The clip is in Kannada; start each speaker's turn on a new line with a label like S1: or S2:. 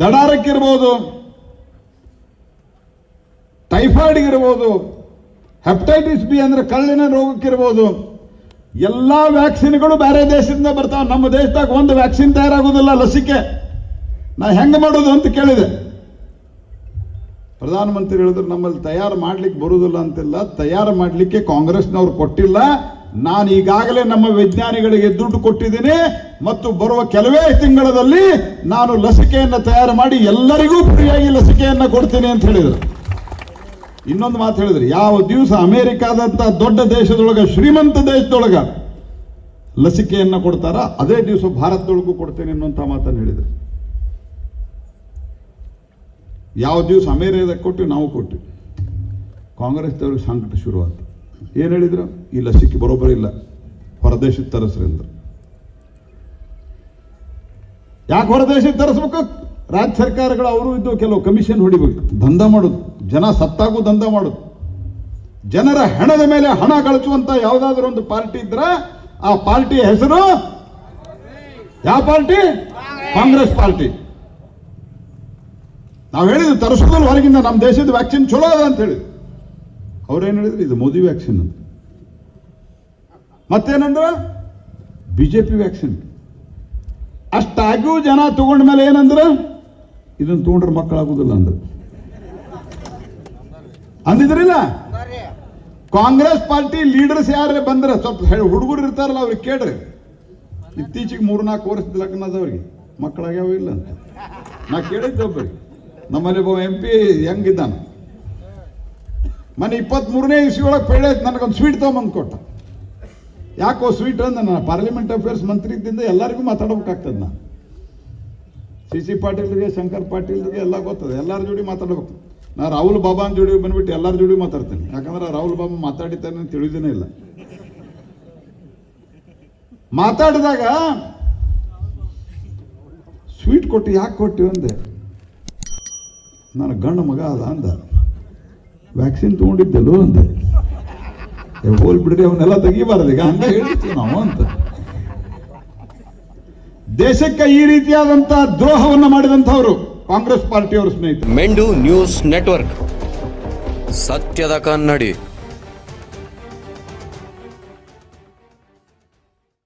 S1: ದಡಾರಕ್ಕಿರ್ಬೋದು, ಟೈಫಾಯ್ಡ್ಗಿರ್ಬೋದು, ಹೆಪಟೈಟಿಸ್ ಬಿ ಅಂದ್ರೆ ಕಳ್ಳಿನ ರೋಗಕ್ಕಿರ್ಬೋದು, ಎಲ್ಲ ವ್ಯಾಕ್ಸಿನ್ಗಳು ಬೇರೆ ದೇಶದಿಂದ ಬರ್ತಾವೆ. ನಮ್ಮ ದೇಶದಾಗ ಒಂದು ವ್ಯಾಕ್ಸಿನ್ ತಯಾರಾಗೋದಿಲ್ಲ, ಲಸಿಕೆ. ನಾ ಹೆಂಗೆ ಮಾಡೋದು ಅಂತ ಕೇಳಿದೆ. ಪ್ರಧಾನಮಂತ್ರಿ ಹೇಳಿದ್ರು, ನಮ್ಮಲ್ಲಿ ತಯಾರು ಮಾಡ್ಲಿಕ್ಕೆ ಬರುವುದಿಲ್ಲ ಅಂತಿಲ್ಲ. ತಯಾರು ಮಾಡಲಿಕ್ಕೆ ಕಾಂಗ್ರೆಸ್ನವ್ರು ಕೊಟ್ಟಿಲ್ಲ. ನಾನು ಈಗಾಗಲೇ ನಮ್ಮ ವಿಜ್ಞಾನಿಗಳಿಗೆ ದುಡ್ಡು ಕೊಟ್ಟಿದ್ದೀನಿ ಮತ್ತು ಬರುವ ಕೆಲವೇ ತಿಂಗಳಲ್ಲಿ ನಾನು ಲಸಿಕೆಯನ್ನು ತಯಾರು ಮಾಡಿ ಎಲ್ಲರಿಗೂ ಫ್ರೀಯಾಗಿ ಲಸಿಕೆಯನ್ನು ಕೊಡ್ತೀನಿ ಅಂತ ಹೇಳಿದರು. ಇನ್ನೊಂದು ಮಾತು ಹೇಳಿದ್ರು, ಯಾವ ದಿವಸ ಅಮೆರಿಕಾದಂತ ದೊಡ್ಡ ದೇಶದೊಳಗೆ, ಶ್ರೀಮಂತ ದೇಶದೊಳಗೆ ಲಸಿಕೆಯನ್ನು ಕೊಡ್ತಾರ, ಅದೇ ದಿವಸ ಭಾರತದೊಳಗೂ ಕೊಡ್ತೇನೆ ಅನ್ನುವಂಥ ಮಾತನ್ನು ಹೇಳಿದರು. ಯಾವ ದಿವಸ ಅಮೇರಿಕಾದಾಗ ಕೊಟ್ಟು ನಾವು ಕೊಟ್ಟು, ಕಾಂಗ್ರೆಸ್ದವ್ರಿಗೆ ಸಂಕಟ ಶುರುವಾಯ್ತು. ಏನು ಹೇಳಿದ್ರು? ಈ ಲಸಿಕೆ ಬರೋಬ್ಬರಿ ಇಲ್ಲ. ಹೊರದೇಶಕ್ಕೆ ತರಿಸ್ರಿ ಅಂದ್ರು. ಯಾಕೆ ಹೊರದೇಶಕ್ಕೆ ತರಿಸ್ಬೇಕು? ರಾಜ್ಯ ಸರ್ಕಾರಗಳು ಅವರು ಇದ್ದು ಕೆಲವು ಕಮಿಷನ್ ಹೊಡಿಬೇಕು. ದಂಧ ಮಾಡೋದು. ಜನ ಸತ್ತಾಗೂ ದಂಧ ಮಾಡೋದು. ಜನರ ಹೆಣದ ಮೇಲೆ ಹಣ ಗಳಿಸುವಂತ ಯಾವುದಾದ್ರೂ ಒಂದು ಪಾರ್ಟಿ ಇದ್ರ ಆ ಪಾರ್ಟಿ ಹೆಸರು? ಯಾವ ಪಾರ್ಟಿ? ಕಾಂಗ್ರೆಸ್ ಪಾರ್ಟಿ. ನಾವು ಹೇಳಿದ್ವಿ ತರಿಸೋದ್ರಲ್ಲಿ ಹೊರಗಿಂದ ನಮ್ಮ ದೇಶದ ವ್ಯಾಕ್ಸಿನ್ ಚಲೋ ಅದ ಅಂತ ಹೇಳಿ ಅವ್ರೇನು ಹೇಳಿದ್ರು? ಇದು ಮೋದಿ ವ್ಯಾಕ್ಸಿನ್ ಅಂತ. ಮತ್ತೇನಂದ್ರ? BJP vaccine. ಅಷ್ಟಾಗ್ಯೂ ಜನ ತಗೊಂಡ ಮೇಲೆ ಏನಂದ್ರ? ಇದನ್ನ ತಗೊಂಡ್ರೆ ಮಕ್ಕಳಾಗುದಿಲ್ಲ ಅಂದ್ರೆ. ಅಂದಿದ್ರಿಲ್ಲ? ಕಾಂಗ್ರೆಸ್ ಪಾರ್ಟಿ ಲೀಡರ್ಸ್ ಯಾರೇ ಬಂದ್ರೆ? ಸ್ವಲ್ಪ ಹುಡುಗರು ಇರ್ತಾರಲ್ಲ ಅವ್ರಿಗೆ ಕೇಳ್ರಿ. ಇತ್ತೀಚೆಗೆ ಮೂರ್ನಾಲ್ಕು ವರ್ಷದ ಲಗ್ನದವ್ರಿಗೆ ಮಕ್ಕಳಾಗ್ಯಾವ ಇಲ್ಲ ಅಂತ. ನಾ ಕೇಳಿದ್ದೆ ಒಬ್ಬರಿಗೆ ನಮ್ಮಲ್ಲಿ ಒಬ್ಬ ಎಂ ಪಿ ಹೆಂಗಿದ್ದಾನ? ಮನೆ ಇಪ್ಪತ್ತ್ಮೂರನೇ ಇಸಿ ಒಳಗೆ ಪೇಳೆ ನನಗೊಂದು ಸ್ವೀಟ್ ತೊಗೊಂಬಂದು ಕೊಟ್ಟ. ಯಾಕೋ ಸ್ವೀಟ್ ಅಂದ ನಾನು ಪಾರ್ಲಿಮೆಂಟ್ ಅಫೇರ್ಸ್ ಮಂತ್ರಿ ಇದ್ದಿಂದ ಎಲ್ಲರಿಗೂ ಮಾತಾಡ್ಬೇಕಾಗ್ತದೆ ನಾನು ಸಿ ಸಿ ಪಾಟೀಲ್ರಿಗೆ, ಶಂಕರ್ ಪಾಟೀಲ್ರಿಗೆ ಎಲ್ಲ ಗೊತ್ತದೆ, ಎಲ್ಲರ ಜೋಡಿ ಮಾತಾಡ್ಬೇಕು. ನಾ ರಾಹುಲ್ ಬಾಬಾನ್ ಜೋಡಿ ಬಂದ್ಬಿಟ್ಟು ಎಲ್ಲರ ಜೋಡಿ ಮಾತಾಡ್ತೇನೆ. ಯಾಕಂದ್ರೆ ರಾಹುಲ್ ಬಾಬಾ ಮಾತಾಡಿತಾನೆ ಅಂತ ತಿಳಿದೇನೆ ಇಲ್ಲ. ಮಾತಾಡಿದಾಗ ಸ್ವೀಟ್ ಕೊಟ್ಟು ಯಾಕೆ ಕೊಟ್ಟು ಅಂದೆ. ನನ್ನ ಗಂಡು ಮಗ ಅದ ಅಂದ. ವ್ಯಾಕ್ಸಿನ್ ತೊಗೊಂಡಿದ್ದೆಲ್ಲೋ ಏ, ಹೋಲ್ ಬಿಡ್ರಿ ಅವನ್ನೆಲ್ಲ ತೆಗಿಬಾರ್ದು ಈಗ ಹಂಗ ಹೇಳ್ತೀವಿ ನಾವು ಅಂತ. ದೇಶಕ್ಕೆ ಈ ರೀತಿಯಾದಂತಹ ದ್ರೋಹವನ್ನ ಮಾಡಿದಂಥವರು ಕಾಂಗ್ರೆಸ್ ಪಾರ್ಟಿಯವರು ಸ್ನೇಹಿತರು.
S2: ಮೆಂಡು ನ್ಯೂಸ್ ನೆಟ್ವರ್ಕ್. ಸತ್ಯದ ಕನ್ನಡಿ.